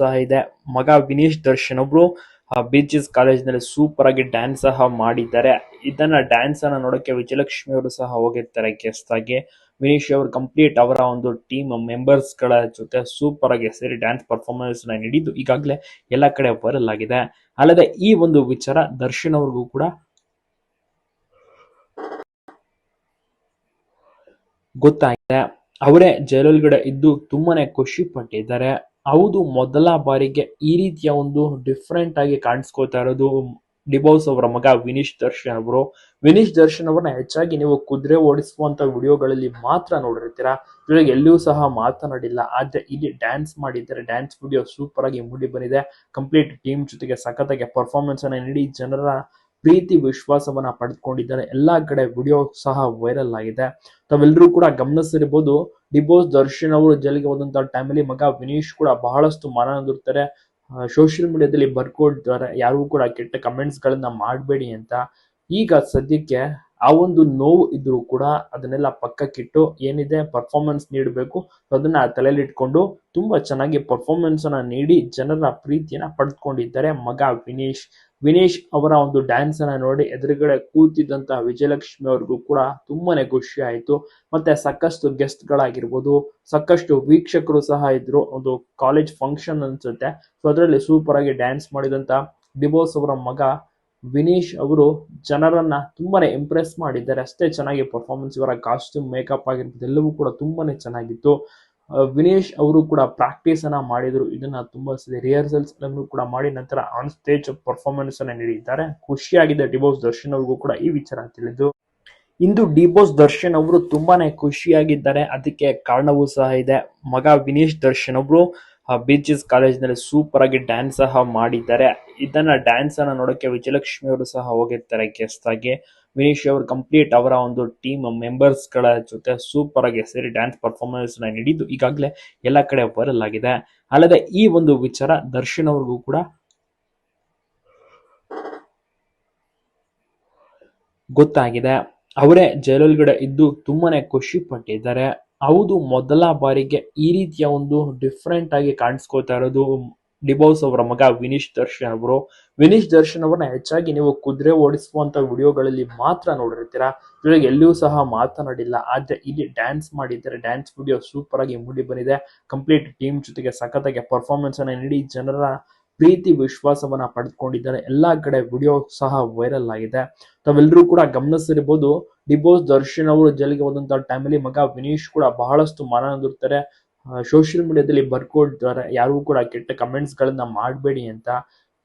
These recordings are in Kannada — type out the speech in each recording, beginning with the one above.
ಸಹ ಇದೆ. ಮಗ ವಿನೀಶ್ ದರ್ಶನ್ ಒಬ್ರು ಬೀಚಸ್ ಕಾಲೇಜ್ನಲ್ಲಿ ಸೂಪರ್ ಆಗಿ ಡ್ಯಾನ್ಸ್ ಸಹ ಮಾಡಿದ್ದಾರೆ. ಇದನ್ನ ಡ್ಯಾನ್ಸ್ ಅನ್ನ ನೋಡಕ್ಕೆ ವಿಜಯಲಕ್ಷ್ಮಿ ಅವರು ಸಹ ಹೋಗಿರ್ತಾರೆ ಗೆಸ್ಟ್ ಆಗಿ. ವಿನೀಶ್ ಅವರು ಕಂಪ್ಲೀಟ್ ಅವರ ಒಂದು ಟೀಮ್ ಮೆಂಬರ್ಸ್ಗಳ ಜೊತೆ ಸೂಪರ್ ಆಗಿ ಸೇರಿ ಡ್ಯಾನ್ಸ್ ಪರ್ಫಾರ್ಮೆನ್ಸ್ನ ನೀಡಿದ್ದು. ಈಗಾಗಲೇ ಎಲ್ಲ ಕಡೆ ವೈರಲ್ ಆಗಿದೆ. ಅಲ್ಲದೆ ಈ ಒಂದು ವಿಚಾರ ದರ್ಶನ್ ಅವ್ರಿಗೂ ಕೂಡ ಗೊತ್ತಾಗಿದೆ. ಅವರೇ ಜೈಲೊಳಗಡೆ ಇದ್ದು ತುಂಬಾನೇ ಖುಷಿ ಪಟ್ಟಿದ್ದಾರೆ. ಹೌದು, ಮೊದಲ ಬಾರಿಗೆ ಈ ರೀತಿಯ ಒಂದು ಡಿಫ್ರೆಂಟ್ ಆಗಿ ಕಾಣಿಸ್ಕೊತಾ ಇರೋದು ಡಿಬೌಸ್ ಅವರ ಮಗ ವಿನೀಶ್ ದರ್ಶನ್ ಅವರು. ವಿನೀಶ್ ದರ್ಶನ್ ಅವರನ್ನ ಹೆಚ್ಚಾಗಿ ನೀವು ಕುದುರೆ ಓಡಿಸುವಂತ ವಿಡಿಯೋಗಳಲ್ಲಿ ಮಾತ್ರ ನೋಡಿರ್ತೀರಾ? ಜೊತೆಗೆ ಎಲ್ಲಿಯೂ ಸಹ ಮಾತನಾಡಿಲ್ಲ. ಆದ್ರೆ ಇಲ್ಲಿ ಡ್ಯಾನ್ಸ್ ಮಾಡಿದ್ದಾರೆ. ಡ್ಯಾನ್ಸ್ ವಿಡಿಯೋ ಸೂಪರ್ ಆಗಿ ಮೂಡಿ ಬಂದಿದೆ. ಕಂಪ್ಲೀಟ್ ಟೀಮ್ ಜೊತೆಗೆ ಸಖತ್ತಾಗಿ ಪರ್ಫಾರ್ಮೆನ್ಸ್ ಅನ್ನ ನೀಡಿ ಜನರ ಪ್ರೀತಿ, ವಿಶ್ವಾಸವನ್ನ ಪಡೆದುಕೊಂಡಿದ್ದಾರೆ. ಎಲ್ಲಾ ಕಡೆ ವಿಡಿಯೋ ಸಹ ವೈರಲ್ ಆಗಿದೆ. ತಾವೆಲ್ಲರೂ ಕೂಡ ಗಮನಿಸಿರ್ಬೋದು, ಡಿಬೋಸ್ ದರ್ಶನ್ ಅವರು ಜೈಲಿಗೆ ಹೋದಂತ ಟೈಮಲ್ಲಿ ಮಗ ವಿನೀಶ್ ಕೂಡ ಬಹಳಷ್ಟು ಮನನೊಂದಿರ್ತಾರೆ ಸೋಷಿಯಲ್ ಮೀಡಿಯಾದಲ್ಲಿ ಬರ್ಕೊಡ್ತಾರೆ. ಯಾರಿಗೂ ಕೂಡ ಕೆಟ್ಟ ಕಮೆಂಟ್ಸ್ ಗಳನ್ನ ಮಾಡಬೇಡಿ ಅಂತ. ಈಗ ಸದ್ಯಕ್ಕೆ ಆ ಒಂದು ನೋವು ಇದ್ರೂ ಕೂಡ ಅದನ್ನೆಲ್ಲ ಪಕ್ಕಕ್ಕಿಟ್ಟು ಏನಿದೆ ಪರ್ಫಾರ್ಮೆನ್ಸ್ ನೀಡಬೇಕು. ಅದನ್ನ ತಲೆಯಲ್ಲಿ ಇಟ್ಕೊಂಡು ತುಂಬಾ ಚೆನ್ನಾಗಿ ಪರ್ಫಾರ್ಮೆನ್ಸ್ ಅನ್ನ ನೀಡಿ ಜನರ ಪ್ರೀತಿಯನ್ನ ಪಡೆದುಕೊಂಡಿದ್ದಾರೆ ಮಗ ವಿನೀಶ್. ವಿನೀಶ್ ಅವರ ಒಂದು ಡ್ಯಾನ್ಸ್ ಅನ್ನ ನೋಡಿ ಎದುರುಗಡೆ ಕೂತಿದ್ದಂತ ವಿಜಯಲಕ್ಷ್ಮಿ ಅವ್ರಿಗೂ ಕೂಡ ತುಂಬಾನೇ ಖುಷಿ ಆಯಿತು. ಮತ್ತೆ ಸಾಕಷ್ಟು ಗೆಸ್ಟ್ ಗಳಾಗಿರ್ಬೋದು, ಸಾಕಷ್ಟು ವೀಕ್ಷಕರು ಸಹ ಇದ್ರು. ಒಂದು ಕಾಲೇಜ್ ಫಂಕ್ಷನ್ ಅನ್ಸುತ್ತೆ. ಸೊ ಅದರಲ್ಲಿ ಸೂಪರ್ ಆಗಿ ಡ್ಯಾನ್ಸ್ ಮಾಡಿದಂತ ಡಿಬೋಸ್ ಅವರ ಮಗ ವಿನೀಶ್ ಅವರು ಜನರನ್ನ ತುಂಬಾನೇ ಇಂಪ್ರೆಸ್ ಮಾಡಿದ್ದಾರೆ. ಅಷ್ಟೇ ಚೆನ್ನಾಗಿ ಪರ್ಫಾರ್ಮೆನ್ಸ್ ಇವರ ಕಾಸ್ಟ್ಯೂಮ್ ಮೇಕಪ್ ಆಗಿರ್ಬೋದು, ಎಲ್ಲವೂ ಕೂಡ ತುಂಬಾನೇ ಚೆನ್ನಾಗಿತ್ತು. ವಿನೇಶ್ ಅವರು ಕೂಡ ಪ್ರಾಕ್ಟೀಸ್ ಅನ್ನ ಮಾಡಿದ್ರು. ಇದನ್ನ ತುಂಬಾ ಸರಿ ರಿಹರ್ಸಲ್ಸ್ ಕೂಡ ಮಾಡಿ ನಂತರ ಆನ್ ಸ್ಟೇಜ್ ಪರ್ಫಾರ್ಮೆನ್ಸ್ ಅನ್ನ ನೀಡಿದ್ದಾರೆ. ಖುಷಿಯಾಗಿದ್ದ ಡಿಬೋಸ್ ದರ್ಶನ್ ಅವ್ರಿಗೂ ಕೂಡ ಈ ವಿಚಾರ ತಿಳಿದು. ಇಂದು ಡಿಬೋಸ್ ದರ್ಶನ್ ಅವರು ತುಂಬಾನೇ ಖುಷಿಯಾಗಿದ್ದಾರೆ. ಅದಕ್ಕೆ ಕಾರಣವೂ ಸಹ ಇದೆ. ಮಗ ವಿನೇಶ್ ದರ್ಶನ್ ಒಬ್ರು ಬೀಚಸ್ ಕಾಲೇಜ್ನಲ್ಲಿ ಸೂಪರ್ ಆಗಿ ಡ್ಯಾನ್ಸ್ ಸಹ ಮಾಡಿದ್ದಾರೆ. ಇದನ್ನ ಡ್ಯಾನ್ಸ್ ಅನ್ನ ನೋಡೋಕೆ ವಿಜಯಲಕ್ಷ್ಮಿ ಅವರು ಸಹ ಹೋಗಿರ್ತಾರೆ ಗೆಸ್ಟ್ ಆಗಿ. ವಿನೀಶ್ ಅವರು ಕಂಪ್ಲೀಟ್ ಅವರ ಒಂದು ಟೀಮ್ ಮೆಂಬರ್ಸ್ಗಳ ಜೊತೆ ಸೂಪರ್ ಆಗಿ ಸೇರಿ ಡ್ಯಾನ್ಸ್ ಪರ್ಫಾರ್ಮೆನ್ಸ್ನ ನೀಡಿದ್ದು. ಈಗಾಗಲೇ ಎಲ್ಲ ಕಡೆ ವೈರಲ್ ಆಗಿದೆ. ಅಲ್ಲದೆ ಈ ಒಂದು ವಿಚಾರ ದರ್ಶನ್ ಅವ್ರಿಗೂ ಕೂಡ ಗೊತ್ತಾಗಿದೆ. ಅವರೇ ಜೈಲೊಳಗಡೆ ಇದ್ದು ತುಂಬಾನೇ ಖುಷಿ ಪಟ್ಟಿದ್ದಾರೆ. ಹೌದು, ಮೊದಲ ಬಾರಿಗೆ ಈ ರೀತಿಯ ಒಂದು ಡಿಫ್ರೆಂಟ್ ಆಗಿ ಕಾಣಿಸ್ಕೋತಾ ಇರೋದು ಡಿಬೌಸ್ ಅವರ ಮಗ ವಿನೀಶ್ ದರ್ಶನ್ ಅವರು. ವಿನೀಶ್ ದರ್ಶನ್ ಅವರನ್ನ ಹೆಚ್ಚಾಗಿ ನೀವು ಕುದುರೆ ಓಡಿಸುವಂತ ವಿಡಿಯೋಗಳಲ್ಲಿ ಮಾತ್ರ ನೋಡಿರ್ತೀರಾ? ಜೊತೆಗೆ ಎಲ್ಲಿಯೂ ಸಹ ಮಾತನಾಡಿಲ್ಲ, ಆದ್ರೆ ಇಲ್ಲಿ ಡ್ಯಾನ್ಸ್ ಮಾಡಿದ್ದಾರೆ. ಡ್ಯಾನ್ಸ್ ವಿಡಿಯೋ ಸೂಪರ್ ಆಗಿ ಮೂಡಿ ಬಂದಿದೆ. ಕಂಪ್ಲೀಟ್ ಟೀಮ್ ಜೊತೆಗೆ ಸಖತ್ತಾಗಿ ಪರ್ಫಾರ್ಮೆನ್ಸ್ ಅನ್ನ ನೀಡಿ, ಜನರ ಪ್ರೀತಿ ವಿಶ್ವಾಸವನ್ನ ಪಡೆದುಕೊಂಡಿದ್ದಾರೆ. ಎಲ್ಲಾ ಕಡೆ ವಿಡಿಯೋ ಸಹ ವೈರಲ್ ಆಗಿದೆ. ತಾವೆಲ್ಲರೂ ಕೂಡ ಗಮನಿಸಿರ್ಬೋದು, ಡಿಬೋಸ್ ದರ್ಶನ್ ಅವರು ಜೈಲಿಗೆ ಹೋದಂತ ಟೈಮಲ್ಲಿ ಮಗ ವಿನೀಶ್ ಕೂಡ ಬಹಳಷ್ಟು ಮನನೊಂದಿರ್ತಾರೆ ಸೋಷಿಯಲ್ ಮೀಡಿಯಾದಲ್ಲಿ ಬರ್ಕೊಡ್ತಾರೆ ಯಾರಿಗೂ ಕೂಡ ಕೆಟ್ಟ ಕಮೆಂಟ್ಸ್ ಗಳನ್ನ ಮಾಡಬೇಡಿ ಅಂತ.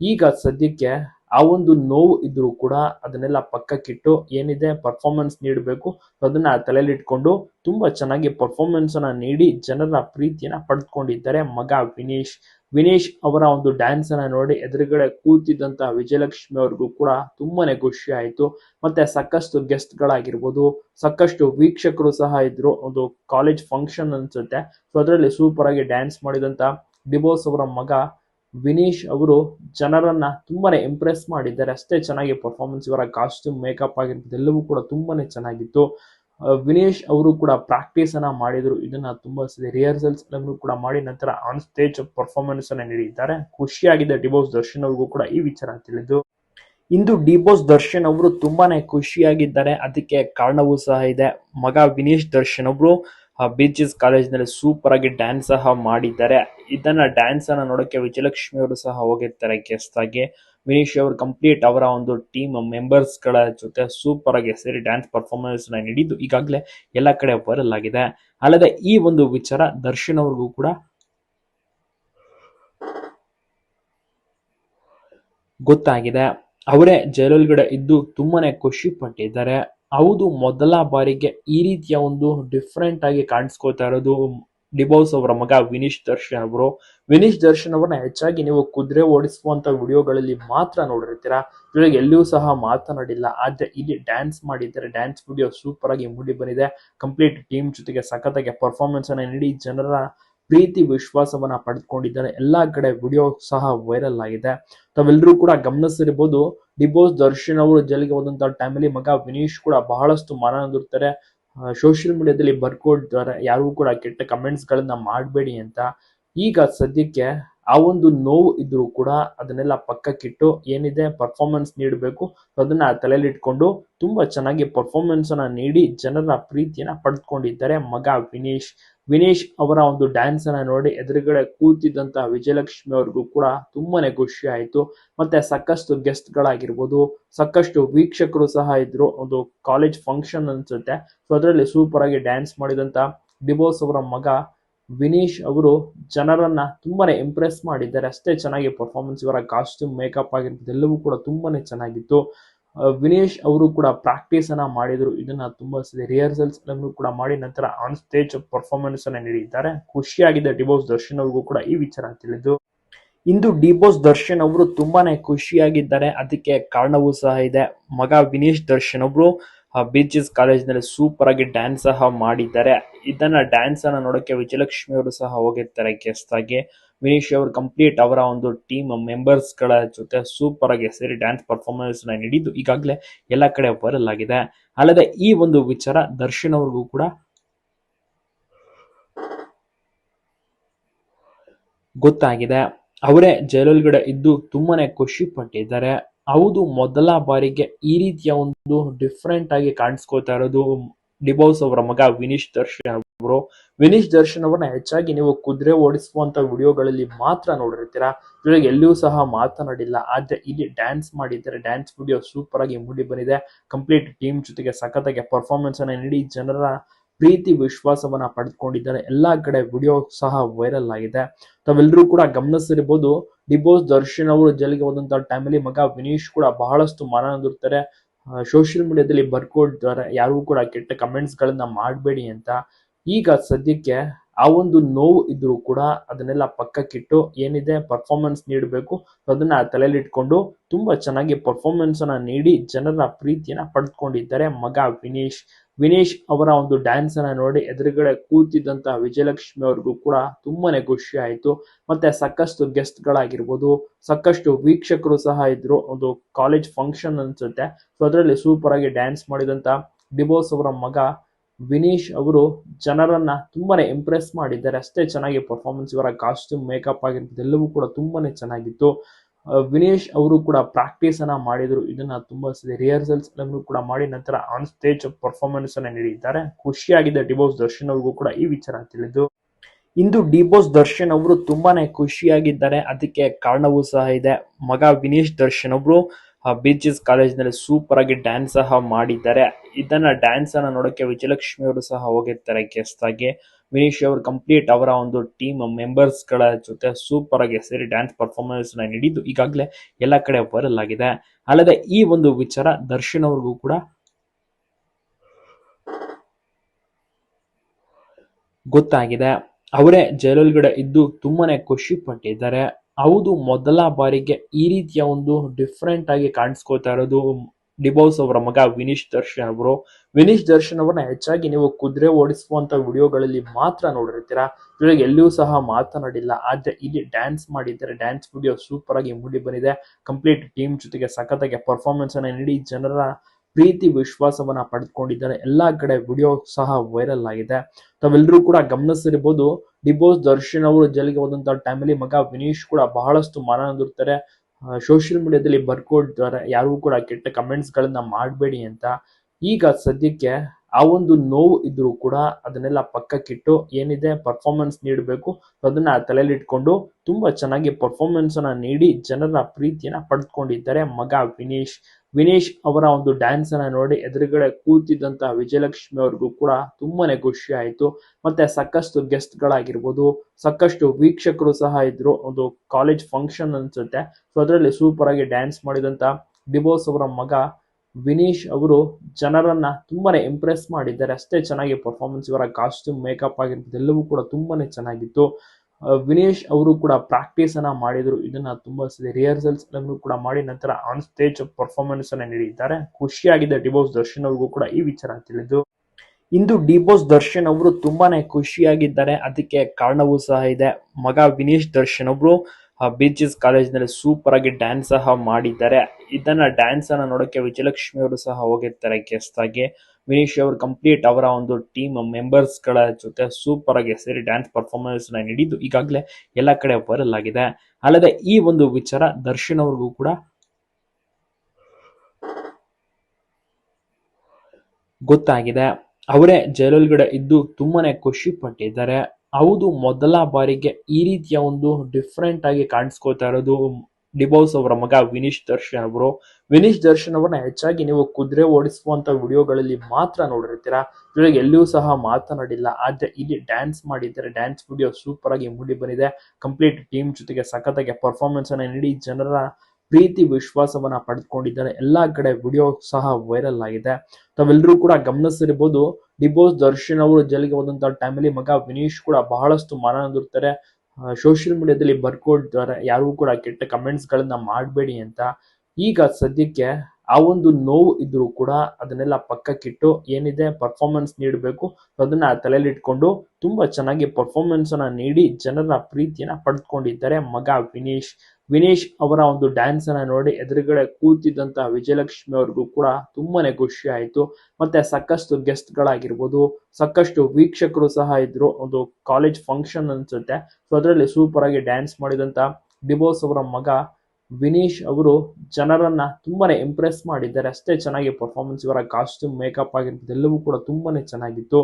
ಈಗ ಸದ್ಯಕ್ಕೆ ಆ ಒಂದು ನೋವು ಇದ್ರೂ ಕೂಡ ಅದನ್ನೆಲ್ಲ ಪಕ್ಕಕ್ಕಿಟ್ಟು ಏನಿದೆ ಪರ್ಫಾರ್ಮೆನ್ಸ್ ನೀಡಬೇಕು. ಅದನ್ನ ತಲೆಯಲ್ಲಿ ಇಟ್ಕೊಂಡು ತುಂಬಾ ಚೆನ್ನಾಗಿ ಪರ್ಫಾರ್ಮೆನ್ಸ್ ಅನ್ನ ನೀಡಿ ಜನರ ಪ್ರೀತಿಯನ್ನ ಪಡೆದುಕೊಂಡಿದ್ದಾರೆ ಮಗ ವಿನೀಶ್. ವಿನೀಶ್ ಅವರ ಒಂದು ಡ್ಯಾನ್ಸ್ ಅನ್ನ ನೋಡಿ ಎದುರುಗಡೆ ಕೂತಿದ್ದಂತ ವಿಜಯಲಕ್ಷ್ಮಿ ಅವ್ರಿಗೂ ಕೂಡ ತುಂಬಾನೇ ಖುಷಿ ಆಯಿತು. ಮತ್ತೆ ಸಾಕಷ್ಟು ಗೆಸ್ಟ್ ಗಳಾಗಿರ್ಬೋದು, ಸಾಕಷ್ಟು ವೀಕ್ಷಕರು ಸಹ ಇದ್ರು. ಒಂದು ಕಾಲೇಜ್ ಫಂಕ್ಷನ್ ಅನ್ಸುತ್ತೆ. ಸೊ ಅದರಲ್ಲಿ ಸೂಪರ್ ಆಗಿ ಡ್ಯಾನ್ಸ್ ಮಾಡಿದಂತ ಡಿಬೋಸ್ ಅವರ ಮಗ ವಿನೀಶ್ ಅವರು ಜನರನ್ನ ತುಂಬಾನೇ ಇಂಪ್ರೆಸ್ ಮಾಡಿದ್ದಾರೆ. ಅಷ್ಟೇ ಚೆನ್ನಾಗಿ ಪರ್ಫಾರ್ಮೆನ್ಸ್ ಇವರ ಕಾಸ್ಟ್ಯೂಮ್ ಮೇಕಪ್ ಆಗಿರ್ಬೋದು, ಎಲ್ಲವೂ ಕೂಡ ತುಂಬಾನೇ ಚೆನ್ನಾಗಿತ್ತು. ವಿನೇಶ್ ಅವರು ಕೂಡ ಪ್ರಾಕ್ಟೀಸ್ ಅನ್ನ ಮಾಡಿದ್ರು. ಇದನ್ನ ತುಂಬಾ ಸರಿ ರಿಹರ್ಸಲ್ಸ್ ಕೂಡ ಮಾಡಿ ನಂತರ ಆನ್ ಸ್ಟೇಜ್ ಪರ್ಫಾರ್ಮೆನ್ಸ್ ಅನ್ನ ನೀಡಿದ್ದಾರೆ. ಖುಷಿಯಾಗಿದೆ ಡಿಬೋಸ್ ದರ್ಶನ್ ಅವ್ರಿಗೂ ಕೂಡ ಈ ವಿಚಾರ ತಿಳಿದು. ಇಂದು ಡಿಬೋಸ್ ದರ್ಶನ್ ಅವರು ತುಂಬಾನೇ ಖುಷಿಯಾಗಿದ್ದಾರೆ. ಅದಕ್ಕೆ ಕಾರಣವೂ ಸಹ ಇದೆ. ಮಗ ವಿನೇಶ್ ದರ್ಶನ್ ಒಬ್ರು ಬೀಚಸ್ ಕಾಲೇಜ್ನಲ್ಲಿ ಸೂಪರ್ ಆಗಿ ಡ್ಯಾನ್ಸ್ ಸಹ ಮಾಡಿದ್ದಾರೆ. ಇದನ್ನ ಡ್ಯಾನ್ಸ್ ಅನ್ನ ನೋಡಕ್ಕೆ ವಿಜಯಲಕ್ಷ್ಮಿ ಅವರು ಸಹ ಹೋಗಿರ್ತಾರೆ ಗೆಸ್ಟ್ ಆಗಿ. ವಿನೀಶ್ ಅವರು ಕಂಪ್ಲೀಟ್ ಅವರ ಒಂದು ಟೀಮ್ ಮೆಂಬರ್ಸ್ಗಳ ಜೊತೆ ಸೂಪರ್ ಆಗಿ ಸೇರಿ ಡ್ಯಾನ್ಸ್ ಪರ್ಫಾರ್ಮೆನ್ಸ್ನ ನೀಡಿದ್ದು. ಈಗಾಗಲೇ ಎಲ್ಲ ಕಡೆ ವೈರಲ್ ಆಗಿದೆ. ಅಲ್ಲದೆ ಈ ಒಂದು ವಿಚಾರ ದರ್ಶನ್ ಅವ್ರಿಗೂ ಕೂಡ ಗೊತ್ತಾಗಿದೆ. ಅವರೇ ಜೈಲೊಳಗಡೆ ಇದ್ದು ತುಂಬಾನೇ ಖುಷಿ ಪಟ್ಟಿದ್ದಾರೆ. ಹೌದು, ಮೊದಲ ಬಾರಿಗೆ ಈ ರೀತಿಯ ಒಂದು ಡಿಫ್ರೆಂಟ್ ಆಗಿ ಕಾಣಿಸ್ಕೋತಾ ಇರೋದು ಡಿಬೋಸ್ ಅವರ ಮಗ ವಿನೀಶ್ ದರ್ಶನ್ ಅವರು. ವಿನೀಶ್ ದರ್ಶನ್ ಅವರನ್ನ ಹೆಚ್ಚಾಗಿ ನೀವು ಕುದುರೆ ಓಡಿಸುವಂತ ವಿಡಿಯೋಗಳಲ್ಲಿ ಮಾತ್ರ ನೋಡಿರ್ತೀರಾ? ಜೊತೆಗೆ ಎಲ್ಲಿಯೂ ಸಹ ಮಾತನಾಡಿಲ್ಲ. ಆದ್ರೆ ಇಲ್ಲಿ ಡ್ಯಾನ್ಸ್ ಮಾಡಿದ್ದಾರೆ. ಡ್ಯಾನ್ಸ್ ವಿಡಿಯೋ ಸೂಪರ್ ಆಗಿ ಮೂಡಿ ಬಂದಿದೆ. ಕಂಪ್ಲೀಟ್ ಟೀಮ್ ಜೊತೆಗೆ ಸಖತ್ತಾಗಿ ಪರ್ಫಾರ್ಮೆನ್ಸ್ ಅನ್ನ ನೀಡಿ. ಜನರ ಪ್ರೀತಿ, ವಿಶ್ವಾಸವನ್ನ ಪಡೆದುಕೊಂಡಿದ್ದಾರೆ. ಎಲ್ಲಾ ಕಡೆ ವಿಡಿಯೋ ಸಹ ವೈರಲ್ ಆಗಿದೆ. ತಾವೆಲ್ಲರೂ ಕೂಡ ಗಮನಿಸಿರ್ಬೋದು ಡಿಬೋಸ್ ದರ್ಶನ್ ಅವರು ಜೈಲಿಗೆ ಹೋದಂತ ಟೈಮಲ್ಲಿ ಮಗ ವಿನೀಶ್ ಕೂಡ ಬಹಳಷ್ಟು ಮನನೊಂದಿರ್ತಾರೆ ಸೋಷಿಯಲ್ ಮೀಡಿಯಾದಲ್ಲಿ ಬರ್ಕೊಡ್ತಾರೆ ಯಾರಿಗೂ ಕೂಡ ಕೆಟ್ಟ ಕಮೆಂಟ್ಸ್ ಗಳನ್ನ ಮಾಡಬೇಡಿ ಅಂತ. ಈಗ ಸದ್ಯಕ್ಕೆ ಆ ಒಂದು ನೋವು ಇದ್ರೂ ಕೂಡ ಅದನ್ನೆಲ್ಲ ಪಕ್ಕಕ್ಕಿಟ್ಟು ಏನಿದೆ ಪರ್ಫಾರ್ಮೆನ್ಸ್ ನೀಡಬೇಕು. ಅದನ್ನ ತಲೆಯಲ್ಲಿಟ್ಕೊಂಡು ತುಂಬಾ ಚೆನ್ನಾಗಿ ಪರ್ಫಾರ್ಮೆನ್ಸ್ ಅನ್ನ ನೀಡಿ ಜನರ ಪ್ರೀತಿಯನ್ನ ಪಡೆದುಕೊಂಡಿದ್ದಾರೆ ಮಗ ವಿನೇಶ್. ವಿನೇಶ್ ಅವರ ಒಂದು ಡ್ಯಾನ್ಸ್ ಅನ್ನ ನೋಡಿ ಎದುರುಗಡೆ ಕೂತಿದ್ದಂತ ವಿಜಯಲಕ್ಷ್ಮಿ ಅವ್ರಿಗೂ ಕೂಡ ತುಂಬಾನೇ ಖುಷಿ ಆಯಿತು. ಮತ್ತೆ ಸಾಕಷ್ಟು ಗೆಸ್ಟ್ ಗಳಾಗಿರ್ಬೋದು, ಸಾಕಷ್ಟು ವೀಕ್ಷಕರು ಸಹ ಇದ್ರು. ಒಂದು ಕಾಲೇಜ್ ಫಂಕ್ಷನ್ ಅನ್ಸುತ್ತೆ. ಸೊ ಅದರಲ್ಲಿ ಸೂಪರ್ ಆಗಿ ಡ್ಯಾನ್ಸ್ ಮಾಡಿದಂತ ಡಿಬೋಸ್ ಅವರ ಮಗ ವಿನೀಶ್ ಅವರು ಜನರನ್ನ ತುಂಬಾನೇ ಇಂಪ್ರೆಸ್ ಮಾಡಿದ್ದಾರೆ. ಅಷ್ಟೇ ಚೆನ್ನಾಗಿ ಪರ್ಫಾರ್ಮೆನ್ಸ್ ಇವರ ಕಾಸ್ಟ್ಯೂಮ್ ಮೇಕಪ್ ಆಗಿರ್ಬೋದು, ಎಲ್ಲವೂ ಕೂಡ ತುಂಬಾನೇ ಚೆನ್ನಾಗಿತ್ತು. ವಿನೇಶ್ ಅವರು ಕೂಡ ಪ್ರಾಕ್ಟೀಸ್ ಅನ್ನ ಮಾಡಿದ್ರು. ಇದನ್ನ ತುಂಬಾ ಸರಿ ರಿಹರ್ಸಲ್ಸ್ ಕೂಡ ಮಾಡಿ ನಂತರ ಆನ್ ಸ್ಟೇಜ್ ಪರ್ಫಾರ್ಮೆನ್ಸ್ ಅನ್ನ ನೀಡಿದ್ದಾರೆ. ಖುಷಿಯಾಗಿದೆ ಡಿಬೋಸ್ ದರ್ಶನ್ ಅವ್ರಿಗೂ ಕೂಡ ಈ ವಿಚಾರ ತಿಳಿದು. ಇಂದು ಡಿಬೋಸ್ ದರ್ಶನ್ ಅವರು ತುಂಬಾನೇ ಖುಷಿಯಾಗಿದ್ದಾರೆ. ಅದಕ್ಕೆ ಕಾರಣವೂ ಸಹ ಇದೆ. ಮಗ ವಿನೇಶ್ ದರ್ಶನ್ ಅವರು ಬೀಚಸ್ ಕಾಲೇಜ್ನಲ್ಲಿ ಸೂಪರ್ ಆಗಿ ಡ್ಯಾನ್ಸ್ ಸಹ ಮಾಡಿದ್ದಾರೆ. ಇದನ್ನ ಡ್ಯಾನ್ಸ್ ಅನ್ನ ನೋಡಕ್ಕೆ ವಿಜಯಲಕ್ಷ್ಮಿ ಅವರು ಸಹ ಹೋಗಿರ್ತಾರೆ ಗೆಸ್ಟ್ ಆಗಿ. ವಿನೀಶ್ ಅವರು ಕಂಪ್ಲೀಟ್ ಅವರ ಒಂದು ಟೀಮ್ ಮೆಂಬರ್ಸ್ಗಳ ಜೊತೆ ಸೂಪರ್ ಆಗಿ ಸೇರಿ ಡ್ಯಾನ್ಸ್ ಪರ್ಫಾರ್ಮೆನ್ಸ್ನ ನೀಡಿದ್ದು. ಈಗಾಗಲೇ ಎಲ್ಲ ಕಡೆ ವೈರಲ್ ಆಗಿದೆ. ಅಲ್ಲದೆ ಈ ಒಂದು ವಿಚಾರ ದರ್ಶನ್ ಅವ್ರಿಗೂ ಕೂಡ ಗೊತ್ತಾಗಿದೆ. ಅವರೇ ಜೈಲೊಳಗಡೆ ಇದ್ದು ತುಂಬಾನೇ ಖುಷಿ ಪಟ್ಟಿದ್ದಾರೆ. ಹೌದು, ಮೊದಲ ಬಾರಿಗೆ ಈ ರೀತಿಯ ಒಂದು ಡಿಫ್ರೆಂಟ್ ಆಗಿ ಕಾಣಿಸ್ಕೊತಾ ಇರೋದು ಡಿಬೋಸ್ ಅವರ ಮಗ ವಿನೀಶ್ ದರ್ಶನ್ ಅವರು ವಿನೀಶ್ ದರ್ಶನ್ ಅವರನ್ನ ಹೆಚ್ಚಾಗಿ ನೀವು ಕುದುರೆ ಓಡಿಸುವಂತ ವಿಡಿಯೋಗಳಲ್ಲಿ ಮಾತ್ರ ನೋಡಿರ್ತೀರಾ? ಜೊತೆಗೆ ಎಲ್ಲಿಯೂ ಸಹ ಮಾತನಾಡಿಲ್ಲ, ಆದ್ರೆ ಇಲ್ಲಿ ಡ್ಯಾನ್ಸ್ ಮಾಡಿದ್ದಾರೆ. ಡ್ಯಾನ್ಸ್ ವಿಡಿಯೋ ಸೂಪರ್ ಆಗಿ ಮೂಡಿ ಬಂದಿದೆ. ಕಂಪ್ಲೀಟ್ ಟೀಮ್ ಜೊತೆಗೆ ಸಖತ್ತಾಗಿ ಪರ್ಫಾರ್ಮೆನ್ಸ್ ಅನ್ನ ನೀಡಿ ಜನರ ಪ್ರೀತಿ, ವಿಶ್ವಾಸವನ್ನ ಪಡೆದುಕೊಂಡಿದ್ದಾರೆ. ಎಲ್ಲಾ ಕಡೆ ವಿಡಿಯೋ ಸಹ ವೈರಲ್ ಆಗಿದೆ. ತಾವೆಲ್ಲರೂ ಕೂಡ ಗಮನಿಸಿರ್ಬೋದು, ಡಿಬೋಸ್ ದರ್ಶನ್ ಅವರು ಜೈಲಿಗೆ ಹೋದಂತ ಟೈಮಲ್ಲಿ ಮಗ ವಿನೀಶ್ ಕೂಡ ಬಹಳಷ್ಟು ಮಾನಂದಿರ್ತಾರೆ ಸೋಷಿಯಲ್ ಮೀಡಿಯಾದಲ್ಲಿ ಬರ್ಕೊಡ್ತಾರೆ ಯಾರಿಗೂ ಕೂಡ ಕೆಟ್ಟ ಕಮೆಂಟ್ಸ್ ಗಳನ್ನ ಮಾಡಬೇಡಿ ಅಂತ ಈಗ ಸದ್ಯಕ್ಕೆ ಆ ಒಂದು ನೋವು ಇದ್ರೂ ಕೂಡ ಅದನ್ನೆಲ್ಲ ಪಕ್ಕಕ್ಕಿಟ್ಟು ಏನಿದೆ ಪರ್ಫಾರ್ಮೆನ್ಸ್ ನೀಡಬೇಕು. ಅದನ್ನ ತಲೆಯಲ್ಲಿ ಇಟ್ಕೊಂಡು ತುಂಬಾ ಚೆನ್ನಾಗಿ ಪರ್ಫಾರ್ಮೆನ್ಸ್ ಅನ್ನ ನೀಡಿ ಜನರ ಪ್ರೀತಿಯನ್ನ ಪಡೆದುಕೊಂಡಿದ್ದಾರೆ ಮಗ ವಿನೀಶ್. ವಿನೀಶ್ ಅವರ ಒಂದು ಡ್ಯಾನ್ಸ್ ಅನ್ನ ನೋಡಿ ಎದುರುಗಡೆ ಕೂತಿದ್ದಂತ ವಿಜಯಲಕ್ಷ್ಮಿ ಅವ್ರಿಗೂ ಕೂಡ ತುಂಬಾನೇ ಖುಷಿ ಆಯಿತು. ಮತ್ತೆ ಸಾಕಷ್ಟು ಗೆಸ್ಟ್ ಗಳಾಗಿರ್ಬೋದು, ಸಾಕಷ್ಟು ವೀಕ್ಷಕರು ಸಹ ಇದ್ರು. ಒಂದು ಕಾಲೇಜ್ ಫಂಕ್ಷನ್ ಅನ್ಸುತ್ತೆ. ಸೊ ಅದರಲ್ಲಿ ಸೂಪರ್ ಆಗಿ ಡ್ಯಾನ್ಸ್ ಮಾಡಿದಂತ ಡಿಬೋಸ್ ಅವರ ಮಗ ವಿನೀಶ್ ಅವರು ಜನರನ್ನ ತುಂಬಾನೇ ಇಂಪ್ರೆಸ್ ಮಾಡಿದ್ದಾರೆ. ಅಷ್ಟೇ ಚೆನ್ನಾಗಿ ಪರ್ಫಾರ್ಮೆನ್ಸ್ ಇವರ ಕಾಸ್ಟ್ಯೂಮ್ ಮೇಕಪ್ ಆಗಿರ್ಬೋದು, ಎಲ್ಲವೂ ಕೂಡ ತುಂಬಾನೇ ಚೆನ್ನಾಗಿತ್ತು. ವಿನೇಶ್ ಅವರು ಕೂಡ ಪ್ರಾಕ್ಟೀಸ್ ಅನ್ನ ಮಾಡಿದ್ರು. ಇದನ್ನ ತುಂಬಾ ಸರಿ ರಿಹರ್ಸಲ್ಸ್ ಕೂಡ ಮಾಡಿ ನಂತರ ಆನ್ ಸ್ಟೇಜ್ ಪರ್ಫಾರ್ಮೆನ್ಸ್ ಅನ್ನ ನೀಡಿದ್ದಾರೆ. ಖುಷಿಯಾಗಿದೆ ಡಿಬೋಸ್ ದರ್ಶನ್ ಅವ್ರಿಗೂ ಕೂಡ ಈ ವಿಚಾರ ತಿಳಿದು. ಇಂದು ಡಿಬೋಸ್ ದರ್ಶನ್ ಅವರು ತುಂಬಾನೇ ಖುಷಿಯಾಗಿದ್ದಾರೆ. ಅದಕ್ಕೆ ಕಾರಣವೂ ಸಹ ಇದೆ. ಮಗ ವಿನೇಶ್ ದರ್ಶನ್ ಅವರು ಬೀಚಸ್ ಕಾಲೇಜ್ನಲ್ಲಿ ಸೂಪರ್ ಆಗಿ ಡ್ಯಾನ್ಸ್ ಸಹ ಮಾಡಿದ್ದಾರೆ. ಇದನ್ನ ಡ್ಯಾನ್ಸ್ ಅನ್ನ ನೋಡಕ್ಕೆ ವಿಜಯಲಕ್ಷ್ಮಿ ಅವರು ಸಹ ಹೋಗಿರ್ತಾರೆ ಗೆಸ್ಟ್ ಆಗಿ. ವಿನೀಶ್ ಅವರು ಕಂಪ್ಲೀಟ್ ಅವರ ಒಂದು ಟೀಮ್ ಮೆಂಬರ್ಸ್ಗಳ ಜೊತೆ ಸೂಪರ್ ಆಗಿ ಸೇರಿ ಡ್ಯಾನ್ಸ್ ಪರ್ಫಾರ್ಮೆನ್ಸ್ನ ನೀಡಿದ್ದು. ಈಗಾಗಲೇ ಎಲ್ಲ ಕಡೆ ವೈರಲ್ ಆಗಿದೆ. ಅಲ್ಲದೆ ಈ ಒಂದು ವಿಚಾರ ದರ್ಶನ್ ಅವ್ರಿಗೂ ಕೂಡ ಗೊತ್ತಾಗಿದೆ. ಅವರೇ ಜೈಲೊಳಗಡೆ ಇದ್ದು ತುಂಬಾನೇ ಖುಷಿ ಪಟ್ಟಿದ್ದಾರೆ. ಹೌದು, ಮೊದಲ ಬಾರಿಗೆ ಈ ರೀತಿಯ ಒಂದು ಡಿಫ್ರೆಂಟ್ ಆಗಿ ಕಾಣಿಸ್ಕೊತಾ ಇರೋದು ಡಿಬೌಸ್ ಅವರ ಮಗ ವಿನೀಶ್ ದರ್ಶನ್ ಅವರು. ವಿನೀಶ್ ದರ್ಶನ್ ಅವರನ್ನ ಹೆಚ್ಚಾಗಿ ನೀವು ಕುದುರೆ ಓಡಿಸುವಂತ ವಿಡಿಯೋಗಳಲ್ಲಿ ಮಾತ್ರ ನೋಡಿರ್ತೀರಾ? ಜೊತೆಗೆ ಎಲ್ಲಿಯೂ ಸಹ ಮಾತನಾಡಿಲ್ಲ. ಆದ್ರೆ ಇಲ್ಲಿ ಡ್ಯಾನ್ಸ್ ಮಾಡಿದ್ದಾರೆ. ಡ್ಯಾನ್ಸ್ ವಿಡಿಯೋ ಸೂಪರ್ ಆಗಿ ಮೂಡಿ ಬಂದಿದೆ. ಕಂಪ್ಲೀಟ್ ಟೀಮ್ ಜೊತೆಗೆ ಸಖತ್ತಾಗಿ ಪರ್ಫಾರ್ಮೆನ್ಸ್ ಅನ್ನ ನೀಡಿ ಜನರ ಪ್ರೀತಿ ವಿಶ್ವಾಸವನ್ನ ಪಡೆದುಕೊಂಡಿದ್ದಾರೆ. ಎಲ್ಲಾ ಕಡೆ ವಿಡಿಯೋ ಸಹ ವೈರಲ್ ಆಗಿದೆ. ತಾವೆಲ್ಲರೂ ಕೂಡ ಗಮನಿಸಿರ್ಬೋದು, ಡಿಬೋಸ್ ದರ್ಶನ್ ಅವರು ಜೈಲಿಗೆ ಹೋದಂತ ಟೈಮಲ್ಲಿ ಮಗ ವಿನೀಶ್ ಕೂಡ ಬಹಳಷ್ಟು ಮಾನಂದಿರ್ತಾರೆ ಸೋಷಿಯಲ್ ಮೀಡಿಯಾದಲ್ಲಿ ಬರ್ಕೊಡ್ತಾರೆ ಯಾರಿಗೂ ಕೂಡ ಕೆಟ್ಟ ಕಮೆಂಟ್ಸ್ ಗಳನ್ನ ಮಾಡಬೇಡಿ ಅಂತ. ಈಗ ಸದ್ಯಕ್ಕೆ ಆ ಒಂದು ನೋವು ಇದ್ರೂ ಕೂಡ ಅದನ್ನೆಲ್ಲ ಪಕ್ಕಕ್ಕಿಟ್ಟು ಏನಿದೆ ಪರ್ಫಾರ್ಮೆನ್ಸ್ ನೀಡಬೇಕು. ಅದನ್ನ ತಲೆಯಲ್ಲಿ ಇಟ್ಕೊಂಡು ತುಂಬಾ ಚೆನ್ನಾಗಿ ಪರ್ಫಾರ್ಮೆನ್ಸ್ ಅನ್ನ ನೀಡಿ ಜನರ ಪ್ರೀತಿಯನ್ನ ಪಡೆದುಕೊಂಡಿದ್ದಾರೆ ಮಗ ವಿನೀಶ್. ವಿನೀಶ್ ಅವರ ಒಂದು ಡ್ಯಾನ್ಸ್ ಅನ್ನ ನೋಡಿ ಎದುರುಗಡೆ ಕೂತಿದ್ದಂತಹ ವಿಜಯಲಕ್ಷ್ಮಿ ಅವ್ರಿಗೂ ಕೂಡ ತುಂಬಾನೇ ಖುಷಿ ಆಯಿತು. ಮತ್ತೆ ಸಾಕಷ್ಟು ಗೆಸ್ಟ್ ಗಳಾಗಿರ್ಬೋದು, ಸಾಕಷ್ಟು ವೀಕ್ಷಕರು ಸಹ ಇದ್ರು. ಒಂದು ಕಾಲೇಜ್ ಫಂಕ್ಷನ್ ಅನ್ಸುತ್ತೆ. ಸೊ ಅದರಲ್ಲಿ ಸೂಪರ್ ಆಗಿ ಡ್ಯಾನ್ಸ್ ಮಾಡಿದಂತ ಡಿಬೋಸ್ ಅವರ ಮಗ ವಿನೀಶ್ ಅವರು ಜನರನ್ನ ತುಂಬಾನೇ ಇಂಪ್ರೆಸ್ ಮಾಡಿದ್ದಾರೆ. ಅಷ್ಟೇ ಚೆನ್ನಾಗಿ ಪರ್ಫಾರ್ಮೆನ್ಸ್ ಇವರ ಕಾಸ್ಟ್ಯೂಮ್ ಮೇಕಪ್ ಆಗಿರ್ಬೋದು, ಎಲ್ಲವೂ ಕೂಡ ತುಂಬಾನೇ ಚೆನ್ನಾಗಿತ್ತು. ವಿನೇಶ್ ಅವರು ಕೂಡ ಪ್ರಾಕ್ಟೀಸ್ ಅನ್ನ ಮಾಡಿದ್ರು. ಇದನ್ನ ತುಂಬಾ ಸರಿ ರಿಹರ್ಸಲ್ಸ್ ಕೂಡ ಮಾಡಿ ನಂತರ ಆನ್ ಸ್ಟೇಜ್ ಪರ್ಫಾರ್ಮೆನ್ಸ್ ಅನ್ನ ನೀಡಿದ್ದಾರೆ. ಖುಷಿಯಾಗಿದೆ ಡಿಬೋಸ್ ದರ್ಶನ್ ಅವ್ರಿಗೂ ಕೂಡ ಈ ವಿಚಾರ ತಿಳಿದು ಇಂದು ಡಿಬೋಸ್ ದರ್ಶನ್ ಅವರು ತುಂಬಾನೇ ಖುಷಿಯಾಗಿದ್ದಾರೆ. ಅದಕ್ಕೆ ಕಾರಣವೂ ಸಹ ಇದೆ. ಮಗ ವಿನೇಶ್ ದರ್ಶನ್ ಅವರು ಬೀಚಸ್ ಕಾಲೇಜ್ನಲ್ಲಿ ಸೂಪರ್ ಆಗಿ ಡ್ಯಾನ್ಸ್ ಸಹ ಮಾಡಿದ್ದಾರೆ. ಇದನ್ನ ಡ್ಯಾನ್ಸ್ ಅನ್ನ ನೋಡಕ್ಕೆ ವಿಜಯಲಕ್ಷ್ಮಿ ಅವರು ಸಹ ಹೋಗಿರ್ತಾರೆ ಗೆಸ್ಟ್ ಆಗಿ. ವಿನೀಶ್ ಅವರು ಕಂಪ್ಲೀಟ್ ಅವರ ಒಂದು ಟೀಮ್ ಮೆಂಬರ್ಸ್ಗಳ ಜೊತೆ ಸೂಪರ್ ಆಗಿ ಸೇರಿ ಡ್ಯಾನ್ಸ್ ಪರ್ಫಾರ್ಮೆನ್ಸ್ ನೀಡಿದ್ದು. ಈಗಾಗಲೇ ಎಲ್ಲ ಕಡೆ ವೈರಲ್ ಆಗಿದೆ. ಅಲ್ಲದೆ ಈ ಒಂದು ವಿಚಾರ ದರ್ಶನ್ ಅವ್ರಿಗೂ ಕೂಡ ಗೊತ್ತಾಗಿದೆ. ಅವರೇ ಜೈಲೊಳಗಡೆ ಇದ್ದು ತುಂಬಾನೇ ಖುಷಿ ಪಟ್ಟಿದ್ದಾರೆ ಹೌದು, ಮೊದಲ ಬಾರಿಗೆ ಈ ರೀತಿಯ ಒಂದು ಡಿಫ್ರೆಂಟ್ ಆಗಿ ಕಾಣಿಸ್ಕೋತಾ ಇರೋದು ಡಿಬೋಸ್ ಅವರ ಮಗ ವಿನೀಶ್ ದರ್ಶನ್ ಅವರು. ವಿನೀಶ್ ದರ್ಶನ್ ಅವರನ್ನ ಹೆಚ್ಚಾಗಿ ನೀವು ಕುದುರೆ ಓಡಿಸುವಂತ ವಿಡಿಯೋಗಳಲ್ಲಿ ಮಾತ್ರ ನೋಡಿರ್ತೀರಾ? ಜೊತೆಗೆ ಎಲ್ಲಿಯೂ ಸಹ ಮಾತನಾಡಿಲ್ಲ. ಆದ್ರೆ ಇಲ್ಲಿ ಡ್ಯಾನ್ಸ್ ಮಾಡಿದ್ದಾರೆ. ಡ್ಯಾನ್ಸ್ ವಿಡಿಯೋ ಸೂಪರ್ ಆಗಿ ಮೂಡಿ ಬಂದಿದೆ. ಕಂಪ್ಲೀಟ್ ಟೀಮ್ ಜೊತೆಗೆ ಸಖತ್ತಾಗಿ ಪರ್ಫಾರ್ಮೆನ್ಸ್ ಅನ್ನ ನೀಡಿ ಜನರ ಪ್ರೀತಿ, ವಿಶ್ವಾಸವನ್ನ ಪಡೆದುಕೊಂಡಿದ್ದಾರೆ. ಎಲ್ಲಾ ಕಡೆ ವಿಡಿಯೋ ಸಹ ವೈರಲ್ ಆಗಿದೆ. ತಾವೆಲ್ಲರೂ ಕೂಡ ಗಮನಿಸಿರ್ಬೋದು ಡಿಬೋಸ್ ದರ್ಶನ್ ಅವರು ಜೈಲಿಗೆ ಹೋದಂತ ಟೈಮಲ್ಲಿ ಮಗ ವಿನೀಶ್ ಕೂಡ ಬಹಳಷ್ಟು ಮನನೊಂದಿರ್ತಾರೆ. ಸೋಷಿಯಲ್ ಮೀಡಿಯಾದಲ್ಲಿ ಬರ್ಕೊಳ್ತಾರೆ ಯಾರಿಗೂ ಕೂಡ ಕೆಟ್ಟ ಕಮೆಂಟ್ಸ್ ಗಳನ್ನ ಮಾಡಬೇಡಿ ಅಂತ ಈಗ ಸದ್ಯಕ್ಕೆ ಆ ಒಂದು ನೋವು ಇದ್ರೂ ಕೂಡ ಅದನ್ನೆಲ್ಲ ಪಕ್ಕಕ್ಕಿಟ್ಟು ಏನಿದೆ ಪರ್ಫಾರ್ಮೆನ್ಸ್ ನೀಡಬೇಕು ಅದನ್ನ ತಲೆಯಲ್ಲಿ ಇಟ್ಕೊಂಡು ತುಂಬಾ ಚೆನ್ನಾಗಿ ಪರ್ಫಾರ್ಮೆನ್ಸ್ ಅನ್ನ ನೀಡಿ ಜನರ ಪ್ರೀತಿಯನ್ನ ಪಡೆದುಕೊಂಡಿದ್ದಾರೆ ಮಗ ವಿನೀಶ್. ವಿನೀಶ್ ಅವರ ಒಂದು ಡ್ಯಾನ್ಸ್ ಅನ್ನ ನೋಡಿ ಎದುರುಗಡೆ ಕೂತಿದ್ದಂತ ವಿಜಯಲಕ್ಷ್ಮಿ ಅವ್ರಿಗೂ ಕೂಡ ತುಂಬಾನೇ ಖುಷಿ ಆಯ್ತು. ಮತ್ತೆ ಸಾಕಷ್ಟು ಗೆಸ್ಟ್ ಗಳಾಗಿರ್ಬೋದು, ಸಾಕಷ್ಟು ವೀಕ್ಷಕರು ಸಹ ಇದ್ರು. ಒಂದು ಕಾಲೇಜ್ ಫಂಕ್ಷನ್ ಅನ್ಸುತ್ತೆ. ಸೊ ಅದರಲ್ಲಿ ಸೂಪರ್ ಆಗಿ ಡ್ಯಾನ್ಸ್ ಮಾಡಿದಂತ ಡಿಬೋಸ್ ಅವರ ಮಗ ವಿನೀಶ್ ಅವರು ಜನರನ್ನ ತುಂಬಾನೇ ಇಂಪ್ರೆಸ್ ಮಾಡಿದ್ದಾರೆ. ಅಷ್ಟೇ ಚೆನ್ನಾಗಿ ಪರ್ಫಾರ್ಮೆನ್ಸ್ ಇವರ ಕಾಸ್ಟ್ಯೂಮ್ ಮೇಕಪ್ ಆಗಿರ್ಬೋದು, ಎಲ್ಲವೂ ಕೂಡ ತುಂಬಾನೇ ಚೆನ್ನಾಗಿತ್ತು.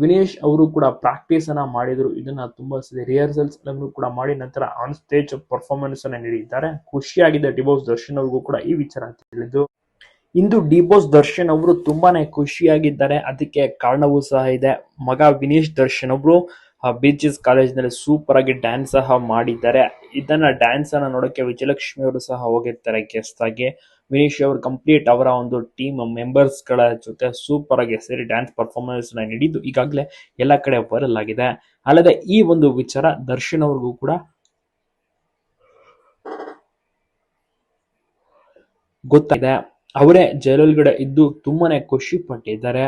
ವಿನೀಶ್ ಅವರು ಕೂಡ ಪ್ರಾಕ್ಟೀಸ್ ಅನ್ನ ಮಾಡಿದ್ರು. ಇದನ್ನ ತುಂಬಾ ಸರಿ ರಿಹರ್ಸಲ್ಸ್ ಕೂಡ ಮಾಡಿ ನಂತರ ಆನ್ ಸ್ಟೇಜ್ ಪರ್ಫಾರ್ಮೆನ್ಸ್ ಅನ್ನ ನೀಡಿದ್ದಾರೆ. ಖುಷಿಯಾಗಿದೆ ಡಿಬೋಸ್ ದರ್ಶನ್ ಅವ್ರಿಗೂ ಕೂಡ ಈ ವಿಚಾರ ಅಂತ ಹೇಳಿದ್ದು. ಇಂದು ಡಿಬೋಸ್ ದರ್ಶನ್ ಅವರು ತುಂಬಾನೇ ಖುಷಿಯಾಗಿದ್ದಾರೆ. ಅದಕ್ಕೆ ಕಾರಣವೂ ಸಹ ಇದೆ. ಮಗ ವಿನೇಶ್ ದರ್ಶನ್ ಅವರು ಬೀಚಸ್ ಕಾಲೇಜ್ನಲ್ಲಿ ಸೂಪರ್ ಆಗಿ ಡ್ಯಾನ್ಸ್ ಸಹ ಮಾಡಿದ್ದಾರೆ. ಇದನ್ನ ಡ್ಯಾನ್ಸ್ ಅನ್ನ ನೋಡಕ್ಕೆ ವಿಜಯಲಕ್ಷ್ಮಿ ಅವರು ಸಹ ಹೋಗಿರ್ತಾರೆ ಗೆಸ್ಟ್ ಆಗಿ. ವಿನೀಶ್ ಅವರು ಕಂಪ್ಲೀಟ್ ಅವರ ಒಂದು ಟೀಮ್ ಮೆಂಬರ್ಸ್ಗಳ ಜೊತೆ ಸೂಪರ್ ಆಗಿ ಸೇರಿ ಡ್ಯಾನ್ಸ್ ಪರ್ಫಾರ್ಮೆನ್ಸ್ನ ನೀಡಿದ್ದು ಈಗಾಗಲೇ ಎಲ್ಲ ಕಡೆ ವೈರಲ್ ಆಗಿದೆ. ಅಲ್ಲದೆ ಈ ಒಂದು ವಿಚಾರ ದರ್ಶನ್ ಅವ್ರಿಗೂ ಕೂಡ ಗೊತ್ತಾಗಿದೆ. ಅವರೇ ಜೈಲೊಳಗಡೆ ಇದ್ದು ತುಂಬಾನೇ ಖುಷಿ ಪಟ್ಟಿದ್ದಾರೆ.